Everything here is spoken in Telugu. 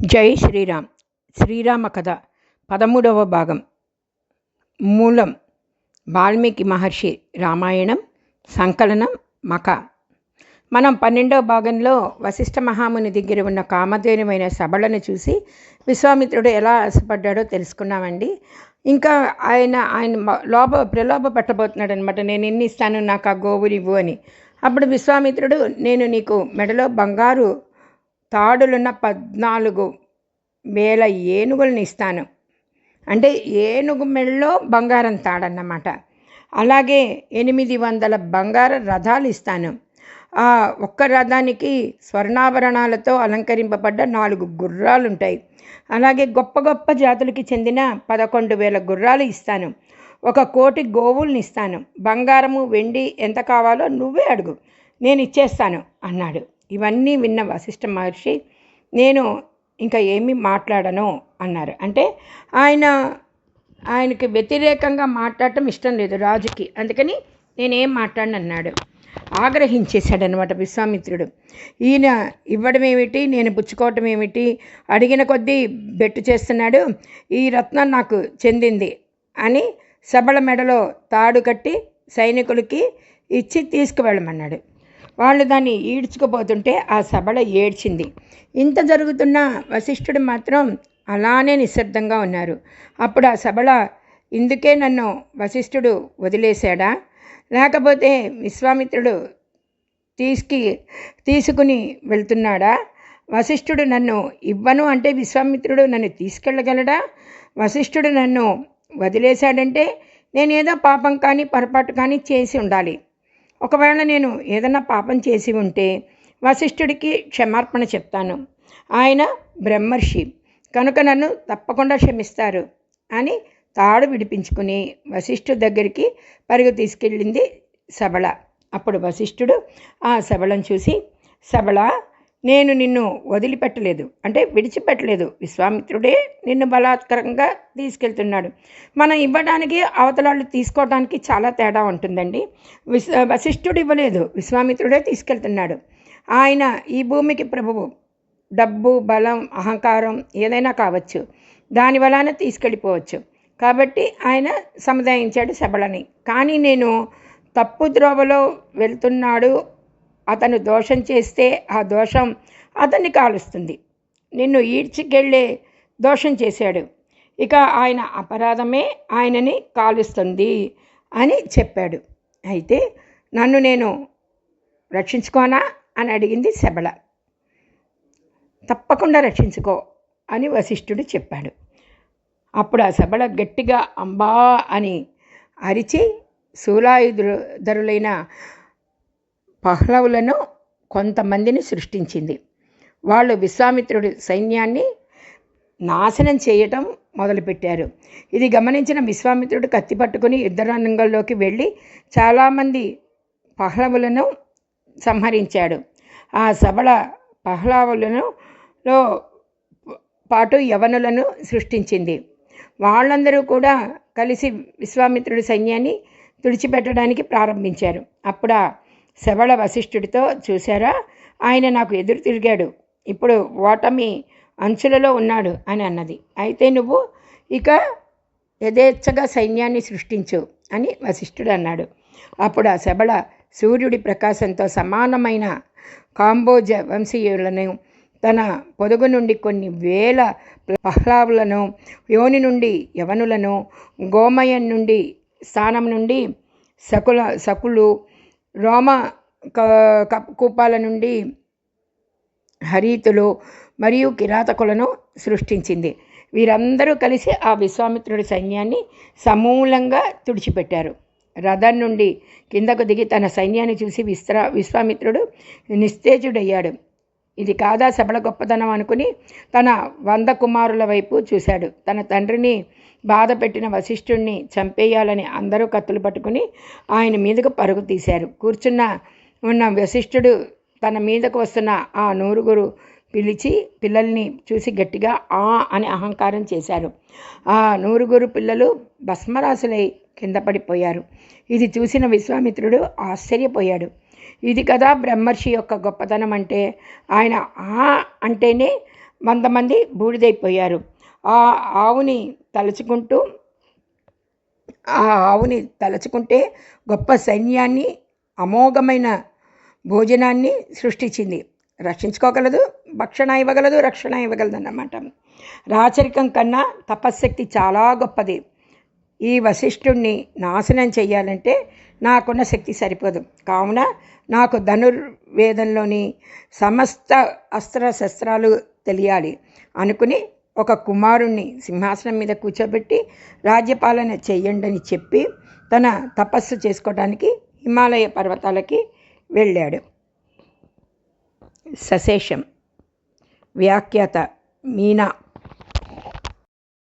జై శ్రీరామ్. శ్రీరామ కథ పదమూడవ భాగం. మూలం వాల్మీకి మహర్షి రామాయణం సంకలనం మక మనం పన్నెండవ భాగంలో వశిష్ఠ మహాముని దగ్గర ఉన్న కామధేనుమైన సభలను చూసి విశ్వామిత్రుడు ఎలా ఆశపడ్డాడో తెలుసుకున్నామండి. ఇంకా ఆయన ఆయన లోభ ప్రలోభ పట్టబోతున్నాడు అనమాట నేను ఎన్ని ఇస్తాను? నాకు ఆ గోవులు ఇవ్వు అని. అప్పుడు విశ్వామిత్రుడు నేను నీకు మెడలో బంగారు తాడులున్న పద్నాలుగు వేల ఏనుగులను ఇస్తాను. అంటే ఏనుగు మెడలో బంగారం తాడన్నమాట. అలాగే ఎనిమిది వందల బంగార రథాలు ఇస్తాను. ఆ ఒక్క రథానికి స్వర్ణాభరణాలతో అలంకరింపబడ్డ నాలుగు గుర్రాలు ఉంటాయి అలాగే గొప్ప గొప్ప జాతులకి చెందిన పదకొండు వేల గుర్రాలు ఇస్తాను. ఒక కోటి గోవుల్ని ఇస్తాను. బంగారము వెండి ఎంత కావాలో నువ్వే అడుగు. నేను ఇచ్చేస్తాను అన్నాడు. ఇవన్నీ విన్న వశిష్ఠ మహర్షి. నేను ఇంకా ఏమి మాట్లాడను అన్నారు. అంటే ఆయన ఆయనకి వ్యతిరేకంగా మాట్లాడటం ఇష్టం లేదు రాజుకి. అందుకని నేనేం మాట్లాడను అన్నాడు. ఆగ్రహించేశాడనమాట విశ్వామిత్రుడు. ఈయన ఇవ్వడం ఏమిటి? నేను పుచ్చుకోవటం ఏమిటి? అడిగిన కొద్దీ బెట్టు చేస్తున్నాడు. ఈ రత్నం నాకు చెందింది అని సబల మెడలో తాడు కట్టి సైనికులకి ఇచ్చి తీసుకువెళ్ళమన్నాడు. వాళ్ళు దాన్ని ఈడ్చుకుపోతుంటే ఆ సభల ఏడ్చింది. ఇంత జరుగుతున్న వశిష్ఠుడు మాత్రం అలానే నిశ్శబ్దంగా ఉన్నారు. అప్పుడు ఆ సభల ఇందుకే నన్ను వశిష్ఠుడు వదిలేశాడా? లేకపోతే విశ్వామిత్రుడు తీసుకి తీసుకుని వెళ్తున్నాడా? వశిష్ఠుడు నన్ను ఇవ్వను అంటే విశ్వామిత్రుడు నన్ను తీసుకెళ్ళగలడా? వశిష్ఠుడు నన్ను వదిలేశాడంటే నేనేదో పాపం కానీ పొరపాటు కానీ చేసి ఉండాలి. ఒకవేళ నేను ఏదైనా పాపం చేసి ఉంటే వశిష్ఠుడికి క్షమార్పణ చెప్తాను. ఆయన బ్రహ్మర్షి. కనుక నన్ను తప్పకుండా క్షమిస్తారు అని తాడు విడిపించుకుని వశిష్ఠుడి దగ్గరికి పరుగు తీసుకెళ్ళింది సబళ. అప్పుడు వశిష్ఠుడు ఆ సబళను చూసి సబళ నేను నిన్ను వదిలిపెట్టలేదు. అంటే విడిచిపెట్టలేదు. విశ్వామిత్రుడే నిన్ను బలాత్కరంగా తీసుకెళ్తున్నాడు. మనం ఇవ్వడానికి అవతలాళ్ళు తీసుకోవడానికి చాలా తేడా ఉంటుందండి. విశ్వ వశిష్ఠుడు ఇవ్వలేదు. విశ్వామిత్రుడే తీసుకెళ్తున్నాడు. ఆయన ఈ భూమికి ప్రభువు. డబ్బు బలం అహంకారం ఏదైనా కావచ్చు. దాని వలన తీసుకెళ్ళిపోవచ్చు. కాబట్టి ఆయన సముదాయించాడు శబళని. కానీ నేను తప్పు ద్రోవలో వెళ్తున్నాడు అతను దోషం చేస్తే ఆ దోషం అతన్ని కాలుస్తుంది. నిన్ను ఈడ్చికెళ్ళే దోషం చేశాడు. ఇక ఆయన అపరాధమే ఆయనని కాలుస్తుంది అని చెప్పాడు. అయితే నన్ను నేను రక్షించుకోనా అని అడిగింది శబళ. తప్పకుండా రక్షించుకో అని వశిష్ఠుడు చెప్పాడు. అప్పుడు ఆ శబళ గట్టిగా అంబా అని అరిచి శూలాయుధరులైన పహ్లవులను కొంతమందిని సృష్టించింది. వాళ్ళు విశ్వామిత్రుడి సైన్యాన్ని నాశనం చేయటం మొదలుపెట్టారు. ఇది గమనించిన విశ్వామిత్రుడు కత్తి పట్టుకుని యుద్ధరంగంలోకి వెళ్ళి చాలామంది పహ్లవులను సంహరించాడు. ఆ సబల పహ్లవులను లో పాటు యవనులను సృష్టించింది. వాళ్ళందరూ కూడా కలిసి విశ్వామిత్రుడి సైన్యాన్ని తుడిచిపెట్టడానికి ప్రారంభించారు. అప్పుడు శవళ వశిష్ఠుడితో చూశారా? ఆయన నాకు ఎదురు తిరిగాడు. ఇప్పుడు ఓటమి అంచులలో ఉన్నాడు అని అన్నది. అయితే నువ్వు ఇక యథేచ్ఛగా సైన్యాన్ని సృష్టించు అని వశిష్ఠుడు అన్నాడు. అప్పుడు ఆ శబళ సూర్యుడి ప్రకాశంతో సమానమైన కాంబోజ వంశీయులను తన పొదుగు నుండి కొన్ని వేల పహ్లావులను యోని నుండి యవనులను గోమయం నుండి స్థానం నుండి సకుల సకులు రోమ క- కూపాల నుండి హరీతులు మరియు కిరాతకులను సృష్టించింది. వీరందరూ కలిసి ఆ విశ్వామిత్రుడి సైన్యాన్ని సమూలంగా తుడిచిపెట్టారు. రథం నుండి కిందకు దిగి తన సైన్యాన్ని చూసి విశ్రా విశ్వామిత్రుడు నిస్తేజుడయ్యాడు. ఇది కాదా సబల గొప్పతనం అనుకుని తన వంద కుమారుల వైపు చూశాడు. తన తండ్రిని బాధ పెట్టిన వశిష్ఠుణ్ణి చంపేయాలని అందరూ కత్తులు పట్టుకుని ఆయన మీదకు పరుగు తీశారు. కూర్చున్న ఉన్న వశిష్ఠుడు తన మీదకు వస్తున్న ఆ నూరుగురు పిలిచి పిల్లల్ని చూసి గట్టిగా ఆ అని అహంకారం చేశారు. ఆ నూరుగురు పిల్లలు భస్మరాసులై కింద పడిపోయారు. ఇది చూసిన విశ్వామిత్రుడు ఆశ్చర్యపోయాడు. ఇది కదా బ్రహ్మర్షి యొక్క గొప్పతనం అంటే. ఆయన ఆ అంటేనే వంద మంది బూడిదైపోయారు. ఆ ఆవుని తలుచుకుంటూ ఆ ఆవుని తలుచుకుంటే గొప్ప సైన్యాన్ని అమోఘమైన భోజనాన్ని సృష్టించింది. రక్షించుకోగలదు భక్షణ ఇవ్వగలదు రక్షణ ఇవ్వగలదు అన్నమాట రాచరికం కన్నా తపశ్శక్తి చాలా గొప్పది. ఈ వశిష్ఠుణ్ణి నాశనం చెయ్యాలంటే నాకున్న శక్తి సరిపోదు. కావున నాకు ధనుర్వేదంలోని సమస్త అస్త్ర శస్త్రాలు తెలియాలి అనుకుని ఒక కుమారుణ్ణి సింహాసనం మీద కూర్చోబెట్టి రాజ్యపాలన చెయ్యండి అని చెప్పి తన తపస్సు చేసుకోవడానికి హిమాలయ పర్వతాలకి వెళ్ళాడు. సశేషం వ్యాఖ్యాత మీనా